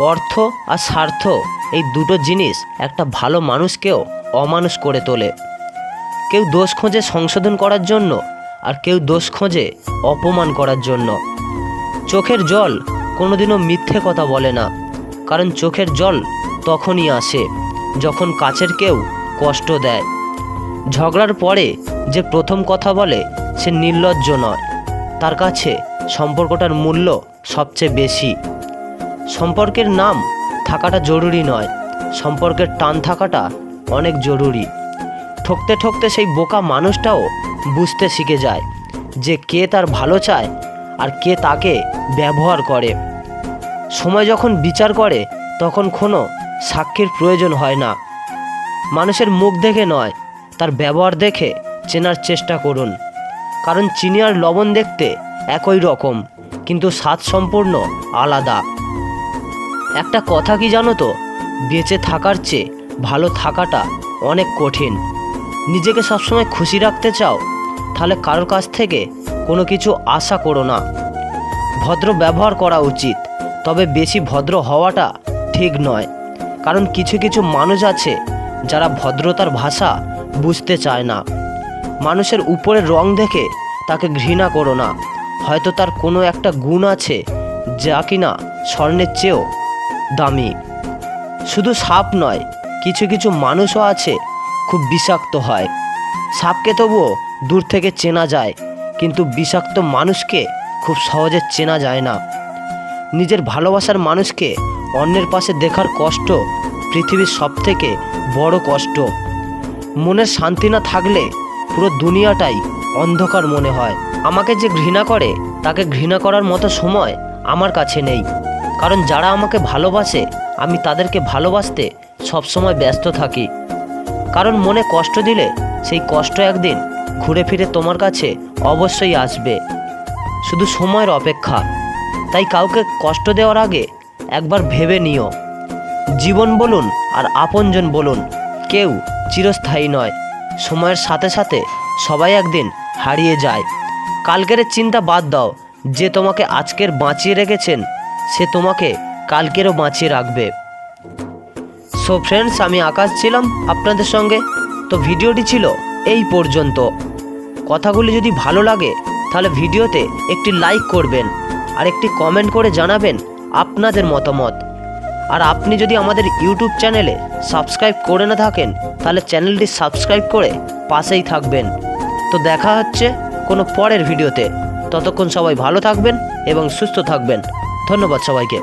অর্থ আর স্বার্থ এই দুটো জিনিস একটা ভালো মানুষকেও অমানুষ করে তোলে। কেউ দোষ খোঁজে সংশোধন করার জন্য আর কেউ দোষ খোঁজে অপমান করার জন্য। চোখের জল কোনোদিনও মিথ্যে কথা বলে না, কারণ চোখের জল তখনই আসে যখন কাছের কেউ কষ্ট দেয়। ঝগড়ার পরে যে প্রথম কথা বলে সে নির্লজ্জ নয়, তার কাছে সম্পর্কটার মূল্য সবচেয়ে বেশি। সম্পর্কের নাম থাকাটা জরুরি নয়। সম্পর্কের টান থাকাটা অনেক জরুরি। ঠকতে ঠকতে সেই বোকা মানুষটাও বুঝতে শিখে যায় যে কে তার ভালো চায় আর কে তাকে ব্যবহার করে। সময় যখন বিচার করে, তখন কোনো সাক্ষীর প্রয়োজন হয় না। মানুষের মুখ দেখে নয়, তার ব্যবহার দেখে চেনার চেষ্টা করুন। কারণ চিনি আর লবণ দেখতে একই রকম, কিন্তু স্বাদ সম্পূর্ণ আলাদা। একটা কথা কি জানো তো? বেঁচে থাকার চেয়ে ভালো থাকাটা অনেক কঠিন। নিজেকে সবসময় খুশি রাখতে চাও, তাহলে কারোর কাছ থেকে কোনো কিছু আশা করো না। ভদ্র ব্যবহার করা উচিত, তবে বেশি ভদ্র হওয়াটা ঠিক নয়। কারণ কিছু কিছু মানুষ আছে যারা ভদ্রতার ভাষা বুঝতে চায় না। মানুষের উপরে রং দেখে তাকে ঘৃণা করো না। হয়তো তার কোনো একটা গুণ আছে যা কিনা স্বর্ণের চেয়েও দামি। শুধু সাপ নয়, কিছু কিছু মানুষও আছে, খুব বিষাক্ত হয়। সাপকে তবুও দূর থেকে চেনা যায়, কিন্তু বিষাক্ত মানুষকে খুব সহজে চেনা যায় না। নিজের ভালোবাসার মানুষকে অন্যের পাশে দেখার কষ্ট পৃথিবীর সবথেকে বড় কষ্ট। মনের শান্তি না থাকলে পুরো দুনিয়াটাই অন্ধকার মনে হয়। আমাকে যে ঘৃণা করে, তাকে ঘৃণা করার মতো সময় আমার কাছে নেই। কারণ যারা আমাকে ভালোবাসে, আমি তাদেরকে ভালোবাসতে সবসময় ব্যস্ত থাকি। কারণ মনে কষ্ট দিলে সেই কষ্ট একদিন ঘুরে ফিরে তোমার কাছে অবশ্যই আসবে। শুধু সময়ের অপেক্ষা। তাই কাউকে কষ্ট দেওয়ার আগে একবার ভেবে নিও। জীবন বলুন আর আপনজন বলুন, কেউ চিরস্থায়ী নয়। সময়ের সাথে সাথে সবাই একদিন হারিয়ে যায়। কালকের চিন্তা বাদ দাও, যে তোমাকে আজকের বাঁচিয়ে রেখেছেন সে তোমাকে কালকেরও বাঁচিয়ে রাখবে। সো ফ্রেন্ডস আমি আকাশ ছিলাম আপনাদের সঙ্গে। তো ভিডিওটি ছিল এই পর্যন্ত। কথাগুলি যদি ভালো লাগে, তাহলে ভিডিওতে একটি লাইক করবেন আর একটি কমেন্ট করে জানাবেন আপনাদের মতামত। আর আপনি যদি আমাদের ইউটিউব চ্যানেলে সাবস্ক্রাইব করে না থাকেন, তাহলে চ্যানেলটি সাবস্ক্রাইব করে পাশেই থাকবেন। তো দেখা হচ্ছে কোনো পরের ভিডিওতে। ততক্ষণ সবাই ভালো থাকবেন এবং সুস্থ থাকবেন। ধন্যবাদ সবাইকে।